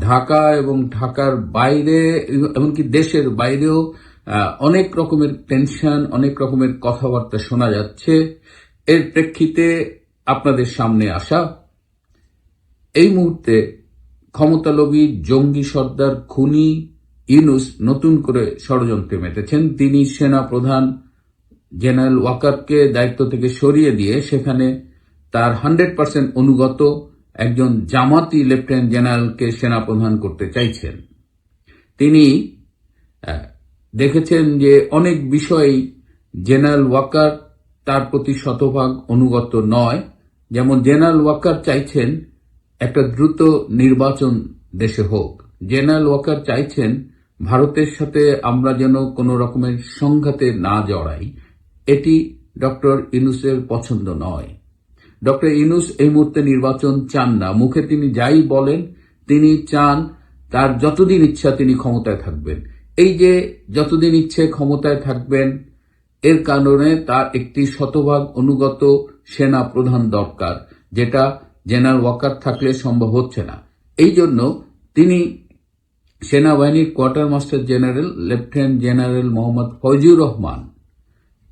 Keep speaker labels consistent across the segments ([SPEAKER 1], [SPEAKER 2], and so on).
[SPEAKER 1] ঢাকা এবং ঢাকার বাইরে, এমনকি দেশের বাইরেও অনেক রকমের টেনশন অনেক রকমের কথাবার্তা শোনা যাচ্ছে। এর প্রেক্ষিতে আপনাদের সামনে আসা। এই মুহূর্তে ক্ষমতালোভী জঙ্গি সর্দার খুনি ইউনুস নতুন করে ষড়যন্ত্রে মেতেছেন। তিনি সেনা প্রধান জেনারেল ওয়াকারকে দায়িত্ব থেকে সরিয়ে দিয়ে সেখানে তার হান্ড্রেড পার্সেন্ট অনুগত একজন জামাতি লেফটেন্যান্ট জেনারেলকে সেনাপ্রধান করতে চাইছেন। তিনি দেখেছেন যে অনেক বিষয়েই জেনারেল ওয়াকার তার প্রতি শতভাগ অনুগত নয়। যেমন জেনারেল ওয়াকার চাইছেন একটা দ্রুত নির্বাচন দেশে হোক। জেনারেল ওয়াকার চাইছেন ভারতের সাথে আমরা যেন কোনো রকমের সংঘাতে না জড়াই। এটি ডক্টর ইনুসের পছন্দ নয়। ডক্টর ইনুস এই মুহূর্তে নির্বাচন চান না। মুখে তিনি যাই বলেন, তিনি চান তার যতদিন ইচ্ছা তিনি ক্ষমতায় থাকবেন। এই যে যতদিন ইচ্ছে ক্ষমতায় থাকবেন, এর কারণে তার একটি শতভাগ অনুগত সেনা প্রধান দরকার, যেটা জেনারেল ওয়াকার থাকলে সম্ভব হচ্ছে না। এই জন্য তিনি সেনাবাহিনীর quartermaster general, lieutenant general Mohammad Foyzur Rahman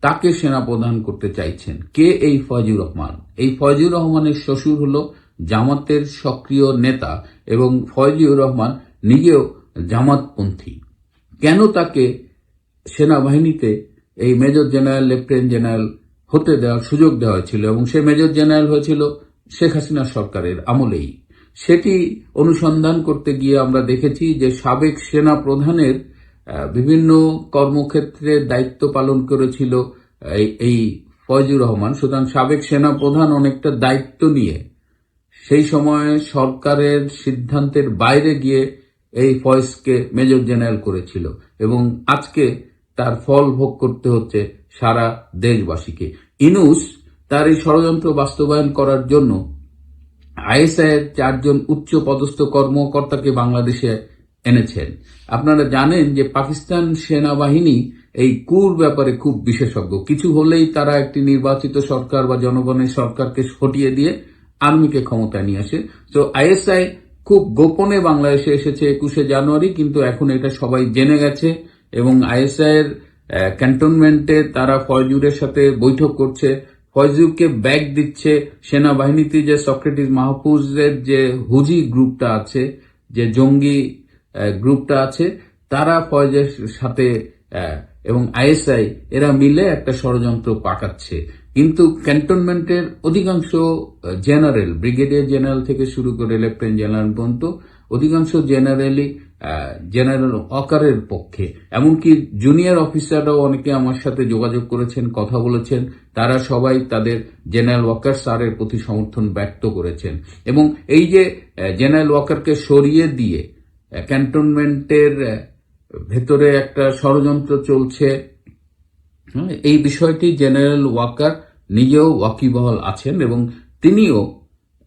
[SPEAKER 1] তাকে সেনাপ্রধান করতে চাইছেন। কে এই ফয়জুর রহমান? এই ফয়জুর রহমানের শ্বশুর হল জামাতের সক্রিয় নেতা এবং ফয়জুর রহমান নিজেও জামাতপন্থী। কেন তাকে সেনাবাহিনীতে এই মেজর জেনারেল, লেফটেন্যান্ট জেনারেল হতে দেওয়ার সুযোগ দেওয়া হয়েছিল এবং সে মেজর জেনারেল হয়েছিল শেখ হাসিনা সরকারের আমলেই। সেটি অনুসন্ধান করতে গিয়ে আমরা দেখেছি যে সাবেক সেনা প্রধানের বিভিন্ন কর্মক্ষেত্রে দায়িত্ব পালন করেছিল এই- ফয়জুর রহমান। সুতরাং সাবেক সেনা প্রধান অনেকটা দায়িত্ব নিয়ে সেই সময়ে সরকারের সিদ্ধান্তের বাইরে গিয়ে এই ফয়েজকে মেজর জেনারেল করেছিল এবং আজকে তার ফল ভোগ করতে হচ্ছে সারা দেশবাসীকে। ইনুস তার এই ষড়যন্ত্র বাস্তবায়ন করার জন্য আইএসআই এর চারজন উচ্চ পদস্থ কর্মকর্তাকে বাংলাদেশে এনেছেন। আপনারা জানেন যে পাকিস্তান সেনাবাহিনী এই কুর ব্যাপারে খুব বিশেষজ্ঞ। কিছু হলেই তারা একটি নির্বাচিত সরকার বা জনগণের সরকারকে হটিয়ে দিয়ে আর্মিকে ক্ষমতায় নিয়ে আসে। তো আইএসআই খুব গোপনে বাংলাদেশে এসেছে একুশে জানুয়ারি, কিন্তু এখন এটা সবাই জেনে গেছে এবং আইএসআই এর ক্যান্টনমেন্টে তারা ফয়জুরের সাথে বৈঠক করছে। ফয়জুরকে ব্যাগ দিচ্ছে সেনাবাহিনীতে যে সক্রেটিস মাহফুজের যে হুজি গ্রুপটা আছে, যে জঙ্গি গ্রুপটা আছে। তারা ফয়জের সাথে এবং আইএসআই, এরা মিলে একটা ষড়যন্ত্র পাকাচ্ছে। কিন্তু ক্যান্টনমেন্টের অধিকাংশ জেনারেল, ব্রিগেডিয়ার জেনারেল থেকে শুরু করে লেফটেন্যান্ট জেনারেল পর্যন্ত, অধিকাংশ জেনারেলই জেনারেল অকারের পক্ষে। এমনকি জুনিয়র অফিসাররাও অনেকে আমার সাথে যোগাযোগ করেছেন, কথা বলেছেন। তারা সবাই তাদের জেনারেল ওয়াকার স্যারের প্রতি সমর্থন ব্যক্ত করেছেন। এবং এই যে জেনারেল ওয়াকারকে সরিয়ে দিয়ে ক্যান্টনমেন্টের ভেতরে একটা ষড়যন্ত্র চলছে। এই বিষয়টি জেনারেল ওয়াকার নিজেও ওয়াকিবহল আছেন এবং তিনিও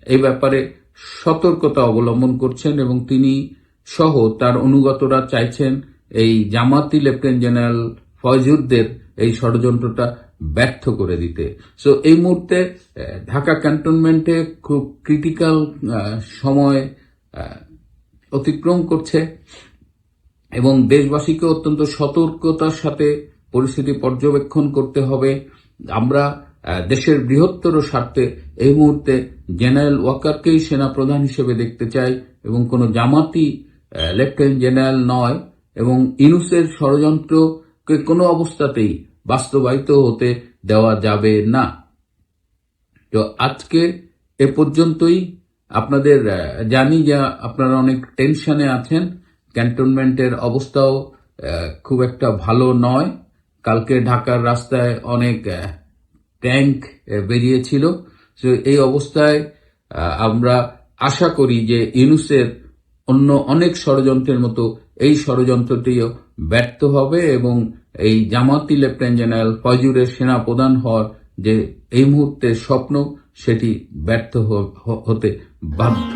[SPEAKER 1] এই ব্যাপারে সতর্কতা অবলম্বন করছেন এবং তিনি সহ তার অনুগতরা চাইছেন এই জামাতি লেফটেন্যান্ট জেনারেল ফয়জুদ্দের এই ষড়যন্ত্রটা ব্যর্থ করে দিতে। সো এই মুহূর্তে ঢাকা ক্যান্টনমেন্টে খুব ক্রিটিক্যাল সময় অতিক্রম করছে এবং দেশবাসীকে অত্যন্ত সতর্কতার সাথে পরিস্থিতি পর্যবেক্ষণ করতে হবে। আমরা দেশের বৃহত্তর স্বার্থে এই মুহূর্তে জেনারেল ওয়াকারকেই সেনা প্রধান হিসেবে দেখতে চাই এবং কোনো জামাতি লেফটেন্যান্ট জেনারেল নয় এবং ইনুসের ষড়যন্ত্রকে কোনো অবস্থাতেই বাস্তবায়িত হতে দেওয়া যাবে না। তো আজকে এ পর্যন্তই। আপনাদের জানি যে আপনারা অনেক টেনশনে আছেন, ক্যান্টনমেন্টের অবস্থাও খুব একটা ভালো নয়। কালকে ঢাকার রাস্তায় অনেক ট্যাঙ্ক বেরিয়েছিল। তো এই অবস্থায় আমরা আশা করি যে ইউনুসের অন্য অনেক ষড়যন্ত্রের মতো এই ষড়যন্ত্রটিও ব্যর্থ হবে এবং এই জামাতি লেফটেন্যান্ট জেনারেল ফয়জুরের সেনা প্রধান হওয়ার যে এই মুহূর্তে স্বপ্ন সেটি ব্যর্থ হতে বাধ্য।